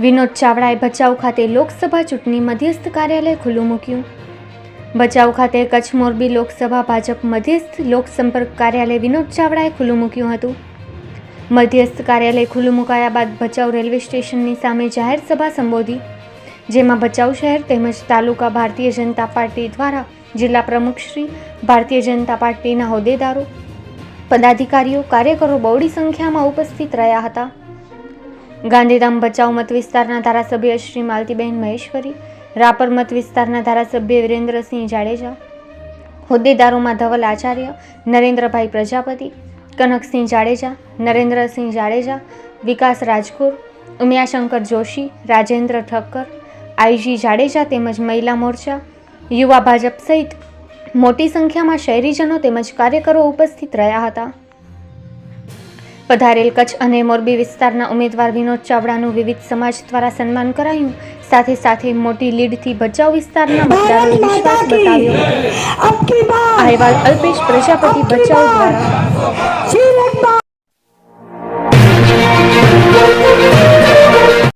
વિનોદ ચાવડાએ ભચાઉ ખાતે લોકસભા ચૂંટણી મધ્યસ્થ કાર્યાલય ખુલ્લું મૂક્યું. ભચાઉ ખાતે કચ્છ મોરબી લોકસભા ભાજપ મધ્યસ્થ લોકસંપર્ક કાર્યાલય વિનોદ ચાવડાએ ખુલ્લું મૂક્યું હતું. મધ્યસ્થ કાર્યાલય ખુલ્લું મુકાયા બાદ ભચાઉ રેલવે સ્ટેશનની સામે જાહેર સભા સંબોધી, જેમાં ભચાઉ શહેર તેમજ તાલુકા ભારતીય જનતા પાર્ટી દ્વારા જિલ્લા પ્રમુખશ્રી ભારતીય જનતા પાર્ટીના હોદ્દેદારો, પદાધિકારીઓ, કાર્યકરો બહોળી સંખ્યામાં ઉપસ્થિત રહ્યા હતા. ગાંધીધામ ભચાઉ મત વિસ્તારના ધારાસભ્ય શ્રી માલતીબેન મહેશ્વરી, રાપર મત વિસ્તારના ધારાસભ્ય વિરેન્દ્રસિંહ જાડેજા, હોદ્દેદારોમાં ધવલ આચાર્ય, નરેન્દ્રભાઈ પ્રજાપતિ, કનકસિંહ જાડેજા, નરેન્દ્રસિંહ જાડેજા, વિકાસ રાજકોર ઉમિયાશંકર જોશી, રાજેન્દ્ર ઠક્કર, આઈજી જાડેજા તેમજ મહિલા મોરચા, યુવા ભાજપ સહિત મોટી સંખ્યામાં શહેરીજનો તેમજ કાર્યકરો ઉપસ્થિત રહ્યા હતા. પધારેલ કચ્છ અને મોરબી વિસ્તારના ઉમેદવાર વિનોદ ચાવડાનું વિવિધ સમાજ દ્વારા સન્માન કરાયું. સાથે સાથે મોટી લીડથી ભચાઉ વિસ્તારના મતદારોએ વિશ્વાસ બતાવ્યો. અહેવાલ અલ્પેશ પ્રજાપતિ ભચાઉ દ્વારા.